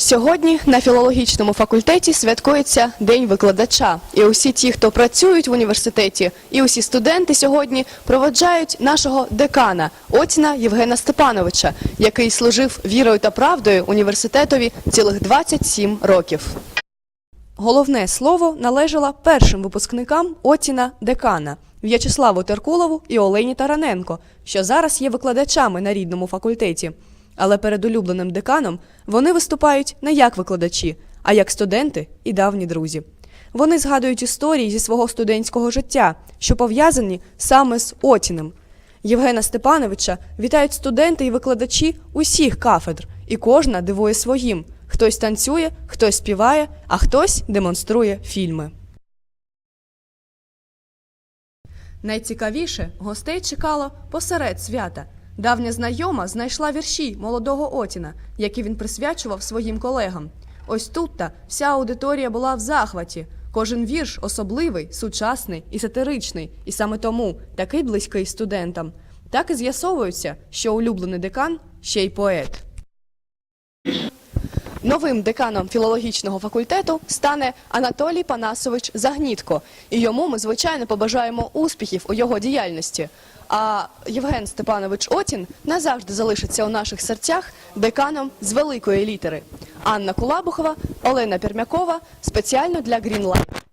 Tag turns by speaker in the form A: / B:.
A: Сьогодні на філологічному факультеті святкується День викладача. І усі ті, хто працюють в університеті, і усі студенти сьогодні проводжають нашого декана Оціна Євгена Степановича, який служив вірою та правдою університетові цілих 27 років. Головне слово належало першим випускникам Оціна декана В'ячеславу Теркулову і Олені Тараненко, що зараз є викладачами на рідному факультеті. Але перед улюбленим деканом вони виступають не як викладачі, а як студенти і давні друзі. Вони згадують історії зі свого студентського життя, що пов'язані саме з Отіним. Євгена Степановича вітають студенти і викладачі усіх кафедр, і кожна дивує своїм. Хтось танцює, хтось співає, а хтось демонструє фільми. Найцікавіше гостей чекало посеред свята. Давня знайома знайшла вірші молодого Отіна, які він присвячував своїм колегам. Ось тут та вся аудиторія була в захваті. Кожен вірш особливий, сучасний і сатиричний, і саме тому такий близький студентам. Так і з'ясовується, що улюблений декан ще й поет. Новим деканом філологічного факультету стане Анатолій Панасович Загнітко, і йому ми звичайно побажаємо успіхів у його діяльності. А Євген Степанович Отін назавжди залишиться у наших серцях деканом з великої літери. Анна Кулабухова, Олена Пермякова спеціально для Greenlight.